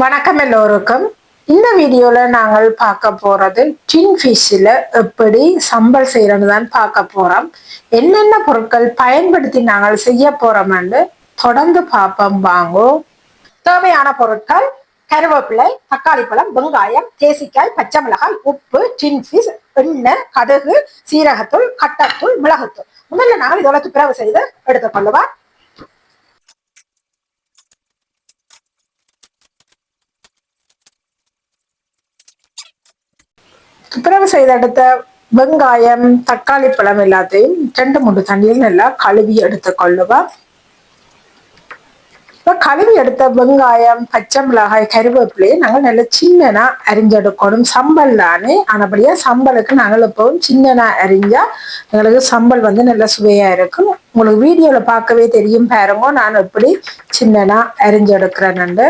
வணக்கம் எல்லோருக்கும். இந்த வீடியோல நாங்கள் பார்க்க போறது டின் ஃபிஷ்ஷில் எப்படி சம்பல் செய்யறது தான் பார்க்க போறோம். என்னென்ன பொருட்கள் பயன்படுத்தி நாங்கள் செய்ய போறோம்னு தொடர்ந்து பார்ப்போம் வாங்கும் தேவையான பொருட்கள் கருவேப்பிலை தக்காளி பழம் வெங்காயம் தேசிக்காய் பச்சை மிளகாய் உப்பு டின் ஃபிஷ் எண்ணெய் கடுகு சீரகத்தூள் கட்டத்தூள் மிளகுத்தூள். முதல்ல நாங்கள் இதோட துப்புரவு செய்து எடுத்துக்கொள்ளுவோம். துப்புரவு செய்தெடுத்த வெங்காயம் தக்காளி பழம் எல்லாத்தையும் ரெண்டு மூணு தண்ணியில் நல்லா கழுவி எடுத்துக்கொள்ளுவோம் இப்போ கழுவி எடுத்த வெங்காயம் பச்சை மிளகாய் கருவேப்பிலையை நாங்கள் நல்ல சின்னனா அரிஞ்செடுக்கணும். சம்பல் தானே? ஆனபடியா சம்பலுக்கு நாங்கள் எப்பவும் சின்னனா அரிஞ்சா எங்களுக்கு சம்பல் வந்து நல்ல சுவையா இருக்கும். உங்களுக்கு வீடியோல பார்க்கவே தெரியும் பாருங்க. நான் எப்படி சின்னனா அரிஞ்செடுக்கிறேன்னு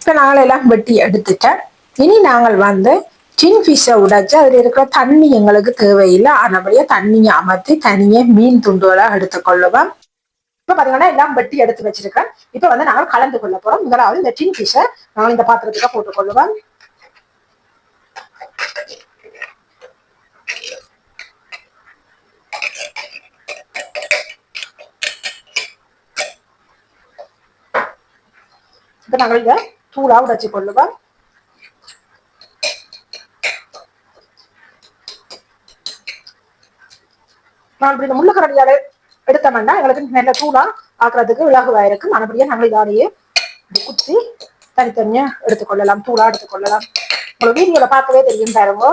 இப்போ நாங்கள் எல்லாம் வெட்டி எடுத்துட்டேன் இனி நாங்கள் வந்து டின் ஃபிஷ்ஷை உடைச்சு அதில் இருக்கிற தண்ணி எங்களுக்கு தேவையில்லை ஆனபடியாக தண்ணியை அமர்த்தி தனியே மீன் துண்டுகளாக எடுத்துக்கொள்ளுவோம் இப்போ பார்த்தீங்கன்னா எல்லாம் வெட்டி எடுத்து வச்சிருக்கேன் இப்போ வந்து நாங்கள் கலந்து கொள்ள போகிறோம் முதலாவது இந்த டின் ஃபிஷ்ஷை நாங்கள் இந்த பாத்திரத்துக்கு போட்டுக்கொள்ளுவோம் இப்போ நாங்கள் இதை தூளாக உடைச்சு கொள்ளுவோம் நான் இப்படி இந்த முள்ளுக்கரடியால எடுத்தோம்னா எங்களுக்கு நல்ல தூளா ஆக்குறதுக்கு இலகுவா இருக்கும் மறுபடியும் நாங்கள் இதாலேயே குத்தி தனித்தனியா எடுத்துக்கொள்ளலாம் தூளா எடுத்துக்கொள்ளலாம். உங்களுக்கு வீடியோல பார்க்கவே தெரியும் பாருங்க.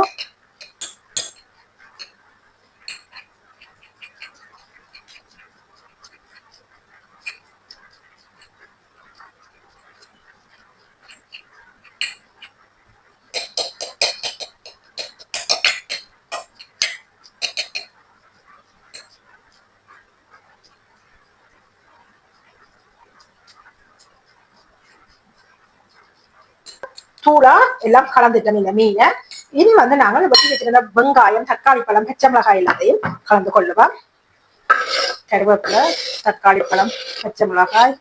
தூளா எல்லாம் கலந்துட்டோம் இந்த மீனை. இனி வந்து நாங்கள் வெட்டி வச்சிருந்த வெங்காயம் தக்காளி பழம் பச்சை மிளகாய் எல்லாத்தையும் கலந்து கொள்ளுவோம். கருவேப்பிலை தக்காளி பழம் பச்சை மிளகாய்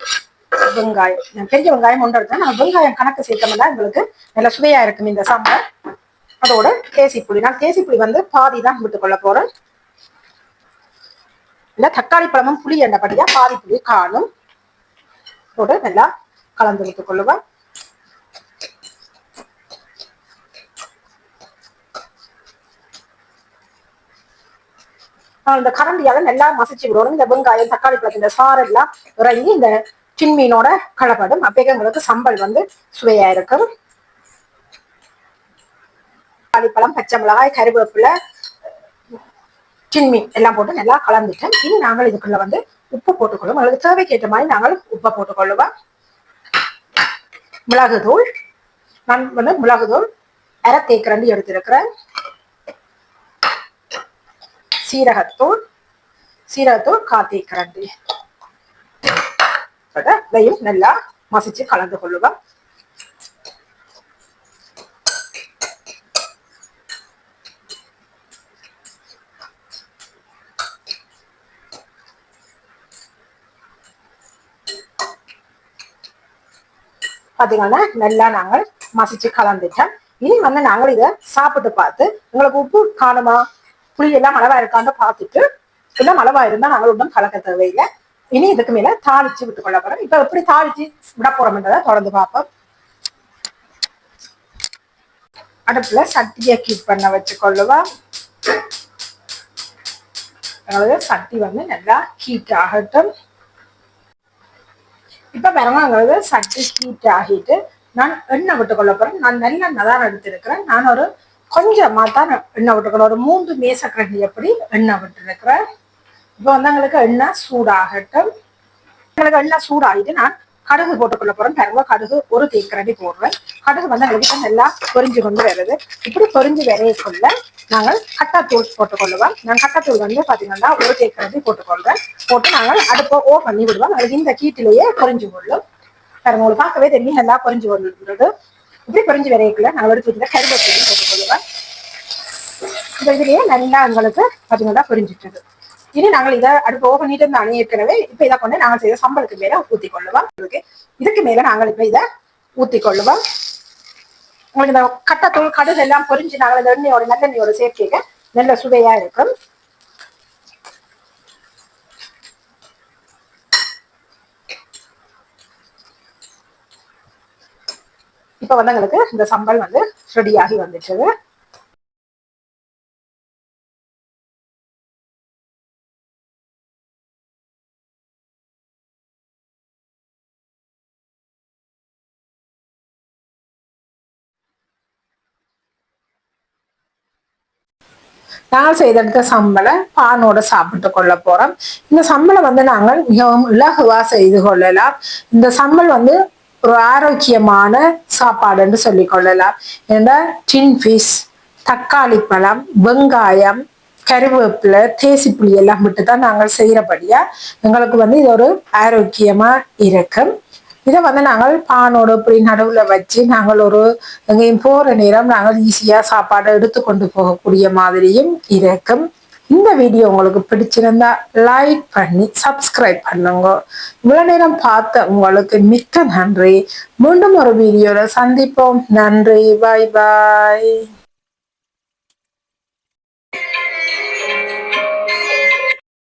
வெங்காயம். பெரிய வெங்காயம் ஒன்று எடுத்தேன். நான் வெங்காயம் கணக்கு சேர்த்தோம்னா எங்களுக்கு நல்ல சுவையா இருக்கும் இந்த சாம்பார். அதோட தேசிப்புளி. புளி நான் தேசிப்புளி புளி வந்து பாதி தான் விட்டுக்கொள்ள போறேன். இல்ல தக்காளி பழமும் புளி என்னபடியா பாதி புளி காணும். போட்டு நல்லா கலந்து விட்டுக் கொள்ளுவேன் இந்த கரண்டியால நல்லா மசிச்சு விடணும். இந்த வெங்காயம் தக்காளி பழத்து இந்த சாரெல்லாம் இறங்கி இந்த சின்மீனோட கலப்படும் அப்பயே உங்களுக்கு சம்பல் வந்து சுவையா இருக்கும். தக்காளி பழம் பச்சை மிளகாய் கருவேப்பிலை சின்மீன் எல்லாம் போட்டு நல்லா கலந்துட்டேன் இனி நாங்கள் இதுக்குள்ள வந்து உப்பு போட்டுக்கொள்ளும் உங்களுக்கு தேவைக்கேற்ற மாதிரி நாங்கள் உப்பை போட்டுக்கொள்ளுவோம். மிளகுதூள் நான் வந்து மிளகுதூள் அரை தேக்கரண்டி எடுத்திருக்கிறேன். சீரகத்தூள் சீரகத்தூள் காத்தி கரண்டி. இதையும் நல்லா மசிச்சு கலந்து கொள்ளுவோம் பார்த்தீங்கன்னா நல்லா நாங்கள் மசிச்சு கலந்துட்டோம். இனி வந்து நாங்கள் இதை சாப்பிட்டு பார்த்து உங்களுக்கு உப்பு காணுமா? புளி எல்லாம் அளவா இருக்கான்னு பார்த்துட்டு எல்லாம் அளவா இருந்தா நாங்கள் ஒன்றும் கலக்க தேவையில்லை. இனி இதுக்கு மேல தாளிச்சு விட்டு கொள்ள போறோம். இப்ப எப்படி தாளிச்சு விட போறோம்ன்றதை தொடர்ந்து பார்ப்போம். அடுப்புல சட்டியை கீட் பண்ண வச்சு கொள்ளுவா அதாவது சட்டி வந்து நல்லா ஹீட் ஆகட்டும். இப்ப பாருங்க சட்டி ஹீட் ஆகிட்டு நான் எண்ணெய் விட்டுக்கொள்ள போறேன். நான் நல்லெண்ணெய் தான் எடுத்திருக்கிறேன் நான் ஒரு கொஞ்சமாக தான் எண்ணெய் விட்டுக்கணும். ஒரு மூன்று மேசக்கரண்டி எப்படி எண்ணெய் விட்டுருக்கிறேன். இப்போ வந்து எங்களுக்கு எண்ணெய் சூடாகட்டும். எங்களுக்கு எண்ணெய் சூடாகிட்டு நான் கடுகு போட்டுக்கொள்ள போறேன். பாருங்க கடுகு ஒரு தேக்கரண்டி போடுறேன். கடுகு வந்து எங்களுக்கு நல்லா பொறிஞ்சு கொண்டு வருது. இப்படி பொறிஞ்சு வரையக்குள்ள நாங்கள் கட்டாத்தூள் போட்டுக்கொள்ளுவோம். நான் கட்டாத்தூள் வந்து பார்த்தீங்கன்னா ஒரு தேக்கரண்டி போட்டுக்கொள்றேன். போட்டு நாங்கள் அடுப்பை ஓ பண்ணி விடுவோம். அதுக்கு இந்த கீட்டிலேயே பொறிஞ்சு கொள்ளும். பாருங்க உங்களுக்கு பார்க்கவே தெரியும் நல்லா பொறிஞ்சு கொள்ளுறது இப்படி பொரிஞ்சு வரையக்குள்ள நாங்கள் எடுத்து வச்சுருந்த கருவேப்பிலையும் போட்டுக்கொள்ளுவேன் இந்த இதுலயே நல்லா எங்களுக்கு பாத்தீங்கன்னா புரிஞ்சிட்டு இனி நாங்கள் இதை அடுப்பு ஓ பண்ணிட்டு இருந்தா ஏற்கனவே இப்ப இதை கொண்டு நாங்கள் செய்த சம்பளத்துக்கு மேல ஊத்தி கொள்ளுவோம். இதுக்கு இதுக்கு மேல நாங்கள் இப்ப இதை ஊத்தி கொள்ளுவோம். உங்களுக்கு இந்த கட்டத்தூள் கடுகு எல்லாம் பொரிஞ்சு நாங்கள் இந்த எண்ணெயோட நல்லெண்ணெயோட சேர்க்கைக்க நல்ல சுவையா இருக்கும். இப்ப வந்து எங்களுக்கு இந்த சம்பல் வந்து ரெடியாகி வந்துட்டு நாங்கள் செய்தெடுத்த சம்பளை பானோட சாப்பிட்டு கொள்ள போறோம். இந்த சம்பளம் வந்து நாங்கள் மிகவும் இலகுவா செய்து கொள்ளலாம். இந்த சம்பள் வந்து ஒரு ஆரோக்கியமான சாப்பாடுன்னு சொல்லி கொள்ளலாம். ஏன்னா டின் ஃபிஷ் தக்காளி பழம் வெங்காயம் கருவேப்பிலை தேசிப்புளி எல்லாம் விட்டு தான் நாங்கள் செய்கிறபடியா எங்களுக்கு வந்து இது ஒரு ஆரோக்கியமா இருக்கும். இதை வந்து நாங்கள் பானோடு இப்படி நடுவில் வச்சு நாங்கள் ஒரு எங்கேயும் போகிற நேரம் நாங்கள் ஈஸியாக சாப்பாடை எடுத்து கொண்டு போகக்கூடிய மாதிரியும் இருக்கும். இந்த வீடியோ உங்களுக்கு பிடிச்சிருந்தா லைக் பண்ணி சப்ஸ்கிரைப் பண்ணுங்க. இவ்வளோ நேரம் பார்த்த உங்களுக்கு மிக்க நன்றி. மீண்டும் ஒரு வீடியோவில் சந்திப்போம். நன்றி. பாய் பாய்